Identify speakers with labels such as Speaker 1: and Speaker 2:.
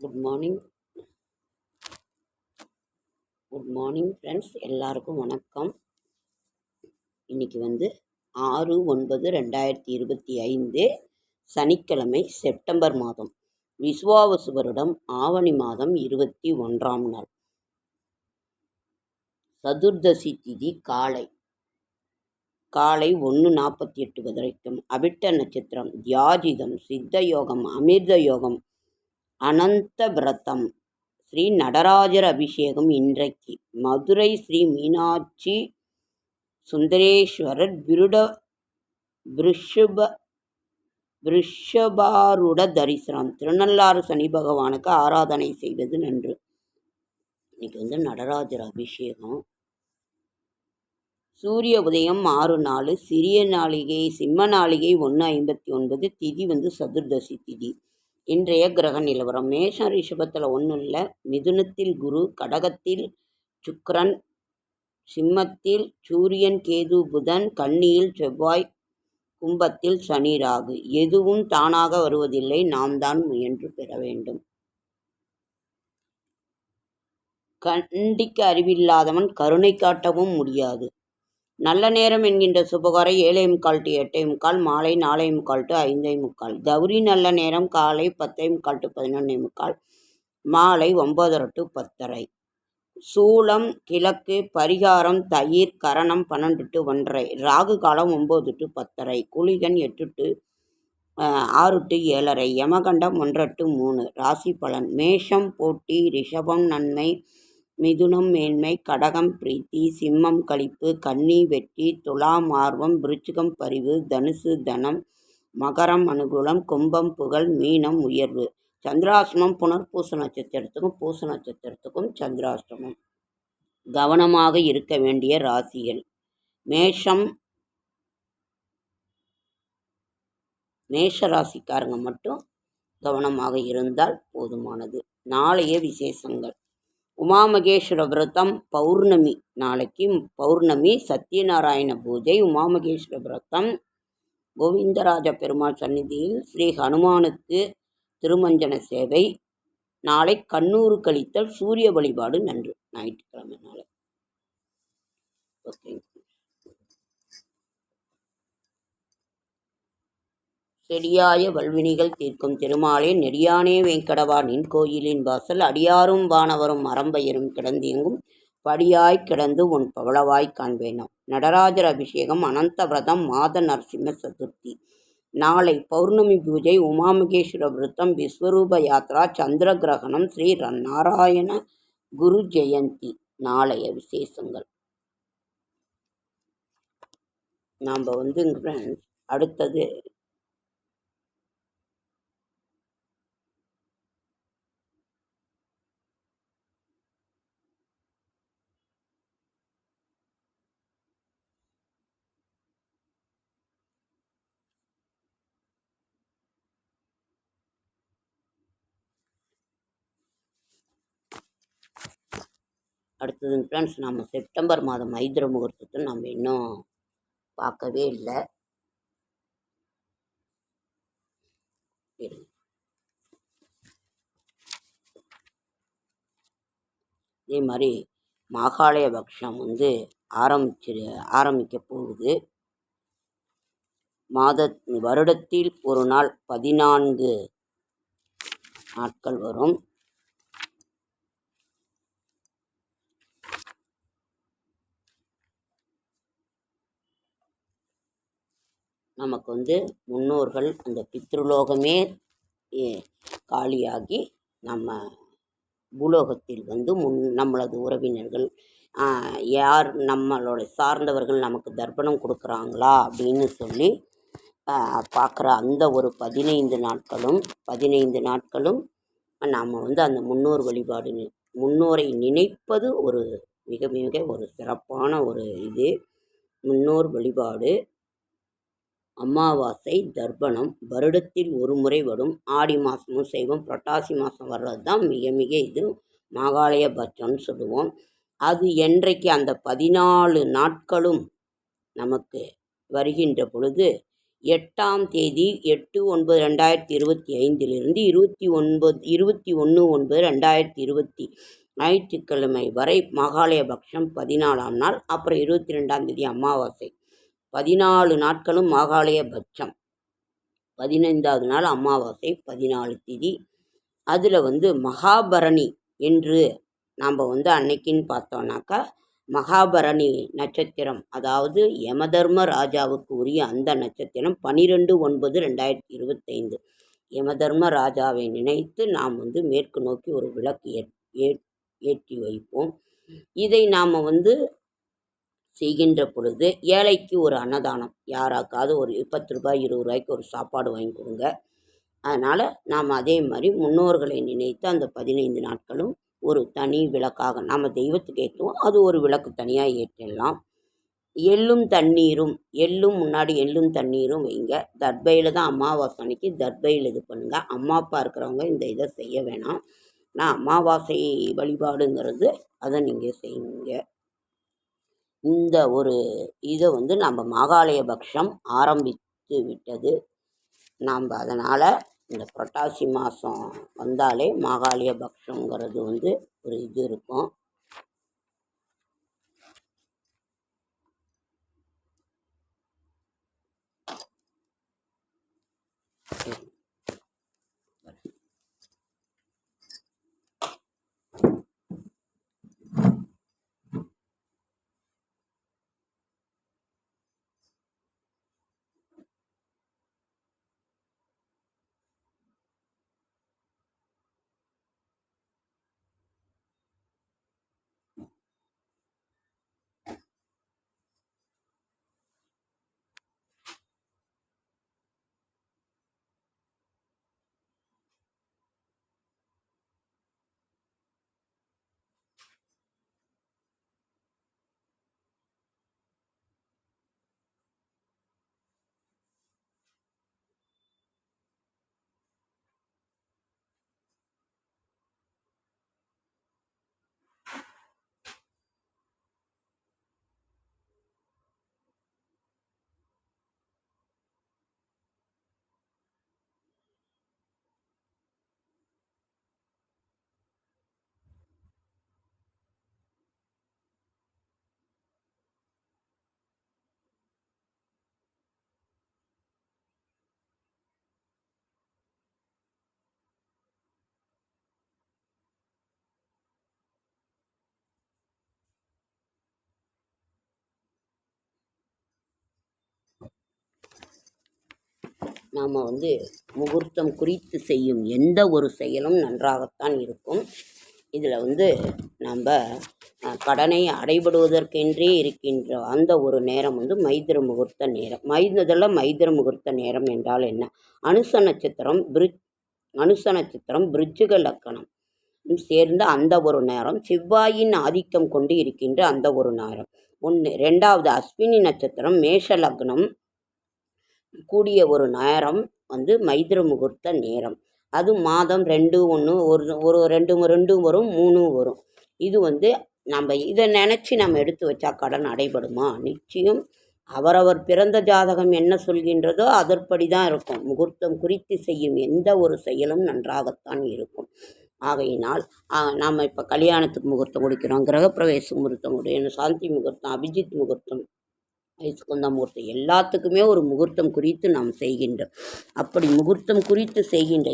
Speaker 1: Good morning good morning friends எல்லாருக்கும் வணக்கம். இன்னைக்கு வந்து ஆறு ஒன்பது ரெண்டாயிரத்தி இருபத்தி ஐந்து சனிக்கிழமை செப்டம்பர் மாதம். விஸ்வாவசு வருடம் ஆவணி மாதம் இருபத்தி ஒன்றாம் நாள். சதுர்தசி திதி காலை. காலை ஒன்று நாற்பத்தி எட்டு வரைக்கும். அபிட்ட நட்சத்திரம் தியாஜிதம் சித்த யோகம் அமிர்த யோகம் அனந்த விரதம் ஸ்ரீ நடராஜர் அபிஷேகம் இன்றைக்கு. மதுரை ஸ்ரீ மீனாட்சி சுந்தரேஸ்வரர் விருட பிருஷப பிருஷபாருட தரிசனம். திருநள்ளாறு சனி பகவானுக்கு ஆராதனை செய்வது நன்று. இன்னைக்கு வந்து நடராஜர் அபிஷேகம். சூரிய உதயம் ஆறு நாலு சிறிய நாளிகை சிம்ம நாளிகை ஒன்று ஐம்பத்தி ஒன்பது திதி வந்து சதுர்தசி திதி. இன்றைய கிரக நிலவரம். மேஷம் ரிஷபத்தில் ஒன்றும் இல்லை. மிதுனத்தில் குரு கடகத்தில் சுக்கரன் சிம்மத்தில் சூரியன் கேது புதன் கன்னியில் செவ்வாய் கும்பத்தில் சனி ராகு. எதுவும் தானாக வருவதில்லை. நாம் தான் முயன்று பெற வேண்டும். கண்டிக்க அறிவில்லாதவன் கருணை காட்டவும் முடியாது. நல்ல நேரம் என்கின்ற சுபகாரை ஏழை முக்கால் டு எட்டே முக்கால் மாலை நாலே முக்கால் டு ஐந்தே முக்கால் கௌரி நல்ல நேரம் காலை பத்தே முக்கால் டு பதினொன்னே முக்கால் மாலை ஒம்பதரை டு பத்தரை. சூளம் கிழக்கு பரிகாரம் தயிர் கரணம் பன்னெண்டு டு ஒன்றரை. ராகு காலம் ஒம்பது டு பத்தரை. குளிகன் எட்டு டு ஆறு டு ஏழரை. யமகண்டம் ஒன்றரை டு மூணு. ராசி பலன். மேஷம் போட்டி ரிஷபம் நன்மை மிதுனம் மேன்மை கடகம் பிரீத்தி சிம்மம் கழிப்பு கன்னி வெற்றி துலாம் ஆர்வம் விருச்சிகம் பரிவு தனுசு தனம் மகரம் அனுகூலம் கும்பம் புகழ் மீனம் உயர்வு. சந்திராசிரமம் புனர்பூச நட்சத்திரத்துக்கும் பூச நட்சத்திரத்துக்கும் சந்திராசிரமம் கவனமாக இருக்க வேண்டிய ராசிகள். மேஷம் மேஷ ராசிக்காரங்க மட்டும் கவனமாக இருந்தால் போதுமானது. நாளைய விசேஷங்கள். உமாமகேஸ்வர விரதம் பௌர்ணமி. நாளைக்கு பௌர்ணமி சத்யநாராயண பூஜை உமாமகேஸ்வர விரதம் கோவிந்தராஜ பெருமாள் சந்நிதியில் ஸ்ரீ ஹனுமானுக்கு திருமஞ்சன சேவை. நாளை கண்ணூறு கழித்தல் சூரிய வழிபாடு நன்று. ஞாயிற்றுக்கிழமை நாளை. ஓகேங்க. செடியாய வல்வினிகள் தீர்க்கும் திருமாலே நெடியானே வெங்கடவா நின் கோயிலின் வாசல் அடியாரும் வானவரும் மரம்பயரும் கிடந்தியங்கும் படியாய் கிடந்து உன் பவளவாய் காண்பேனாம். நடராஜர் அபிஷேகம் அனந்த விரதம் மாத நரசிம்ம சதுர்த்தி. நாளை பௌர்ணமி பூஜை உமாமகேஸ்வர விரதம் விஸ்வரூப யாத்ரா சந்திர கிரகணம் ஸ்ரீ நாராயண குரு ஜெயந்தி. நாளைய விசேஷங்கள். நாம் வந்து அடுத்தது அடுத்தது ஃப்ரெண்ட்ஸ் நம்ம செப்டம்பர் மாதம் ஐந்திர முகூர்த்தத்தை நம்ம இன்னும் பார்க்கவே இல்லை. இதே மாதிரி மாகாலய பக்ஷம் வந்து ஆரம்பிச்சு ஆரம்பிக்க போகுது. மாத வருடத்தில் ஒரு நாள் பதினான்கு நாட்கள் வரும். நமக்கு வந்து முன்னோர்கள் அந்த பித்ருலோகமே காலியாகி நம்ம பூலோகத்தில் வந்து முன் நம்மளது உறவினர்கள் யார் நம்மளோட சார்ந்தவர்கள் நமக்கு தர்ப்பணம் கொடுக்குறாங்களா அப்படின்னு சொல்லி பார்க்குற அந்த ஒரு பதினைந்து நாட்களும் பதினைந்து நாட்களும் நாம் வந்து அந்த முன்னோர் வழிபாடு முன்னோரை நினைப்பது ஒரு மிக மிக ஒரு சிறப்பான ஒரு இது. முன்னோர் வழிபாடு. அமாவாசை தர்ப்பணம் வருடத்தில் ஒரு முறை வரும் ஆடி மாதமும் செய்வோம். புரட்டாசி மாதம் வர்றது தான் மிக மிக இது. மாகாளய பட்சம்னு சொல்லுவோம். அது என்றைக்கு அந்த பதினாலு நாட்களும் நமக்கு வருகின்ற பொழுது எட்டாம் தேதி எட்டு ஒன்பது ரெண்டாயிரத்தி இருபத்தி ஐந்திலிருந்து இருபத்தி ஒன்பது இருபத்தி ஒன்று ஒன்பது ரெண்டாயிரத்தி இருபத்தி ஞாயிற்றுக்கிழமை வரை மகாலயபக்ஷம் பதினாலாம் நாள் அப்புறம் இருபத்தி ரெண்டாம் தேதி அமாவாசை. பதினாலு நாட்களும் மகாலயபட்சம் பதினைந்தாவது நாள் அமாவாசை பதினாலு தேதி. அதில் வந்து மகாபரணி என்று நாம் வந்து அன்னைக்குன்னு பார்த்தோன்னாக்கா மகாபரணி நட்சத்திரம் அதாவது யமதர்ம ராஜாவுக்கு உரிய அந்த நட்சத்திரம் பனிரெண்டு ஒன்பது ரெண்டாயிரத்தி இருபத்தைந்து. யமதர்ம ராஜாவை நினைத்து நாம் வந்து மேற்கு நோக்கி ஒரு விளக்கு ஏ ஏற்றி வைப்போம். இதை நாம் வந்து செய்கின்ற பொழுது ஏழைக்கு ஒரு அன்னதானம். யாராக்காவது ஒரு பத்து ரூபாய் இருபது ரூபாய்க்கு ஒரு சாப்பாடு வாங்கி கொடுங்க. அதனால் நாம் அதே மாதிரி முன்னோர்களை நினைத்து அந்த பதினைந்து நாட்களும் ஒரு தனி விளக்காக நாம் தெய்வத்துக்கு ஏற்றுவோம். அது ஒரு விளக்கு தனியாக ஏற்றிடலாம் எள்ளும் தண்ணீரும் எள்ளும் முன்னாடி எள்ளும் தண்ணீரும் வைங்க. தர்பையில் தான் அமாவாசை அன்னைக்கு தர்பையில் இது பண்ணுங்கள் அம்மா அப்பா இருக்கிறவங்க இந்த இதை செய்ய வேணாம். நான் அமாவாசை வழிபாடுங்கிறது அதை நீங்கள் செய்யுங்க. இந்த ஒரு இதை வந்து நம்ம மகாலய பக்ஷம் ஆரம்பித்து விட்டது. நாம் அதனால் இந்த புரட்டாசி மாதம் வந்தாலே மாகாலய பக்ஷங்கிறது வந்து ஒரு இது இருக்கும். நாம் வந்து முகூர்த்தம் குறித்து செய்யும் எந்த ஒரு செயலும் நன்றாகத்தான் இருக்கும். இதில் வந்து நம்ம கடனை அடைபடுவதற்கென்றே இருக்கின்ற அந்த ஒரு நேரம் வந்து மைத்திர முகூர்த்த நேரம். மைந்ததில் மைத்திர முகூர்த்த நேரம் என்றால் என்ன? அனுச நட்சத்திரம் பிரிட் அனுச நட்சத்திரம் பிரிட்ஜுக லக்கணம். சேர்ந்த அந்த ஒரு நேரம் செவ்வாயின் ஆதிக்கம் கொண்டு இருக்கின்ற அந்த ஒரு நேரம். ஒன்று ரெண்டாவது அஸ்வினி நட்சத்திரம் மேஷ லக்னம் கூடிய ஒரு நேரம் வந்து மைத்திர முகூர்த்த நேரம். அது மாதம் ரெண்டு ஒன்று ஒரு ஒரு ரெண்டு ரெண்டும் வரும் மூணும் வரும். இது வந்து நம்ம இதை நினச்சி நம்ம எடுத்து வச்சா கடன் அடைபடுமா? நிச்சயம். அவரவர் பிறந்த ஜாதகம் என்ன சொல்கின்றதோ அதற்படி தான் இருக்கும். முகூர்த்தம் குறித்து செய்யும் எந்த ஒரு செயலும் நன்றாகத்தான் இருக்கும். ஆகையினால் நாம் இப்போ கல்யாணத்துக்கு முகூர்த்தம் முடிக்கிறோம் கிரகப்பிரவேச முகூர்த்தம் கொடுக்கணும் சாந்தி முகூர்த்தம் அபிஜித் முகூர்த்தம் வைஸ்குந்த முகூர்த்தம் எல்லாத்துக்குமே ஒரு முகூர்த்தம் குறித்து நாம் செய்கின்றோம். அப்படி முகூர்த்தம் குறித்து செய்கின்ற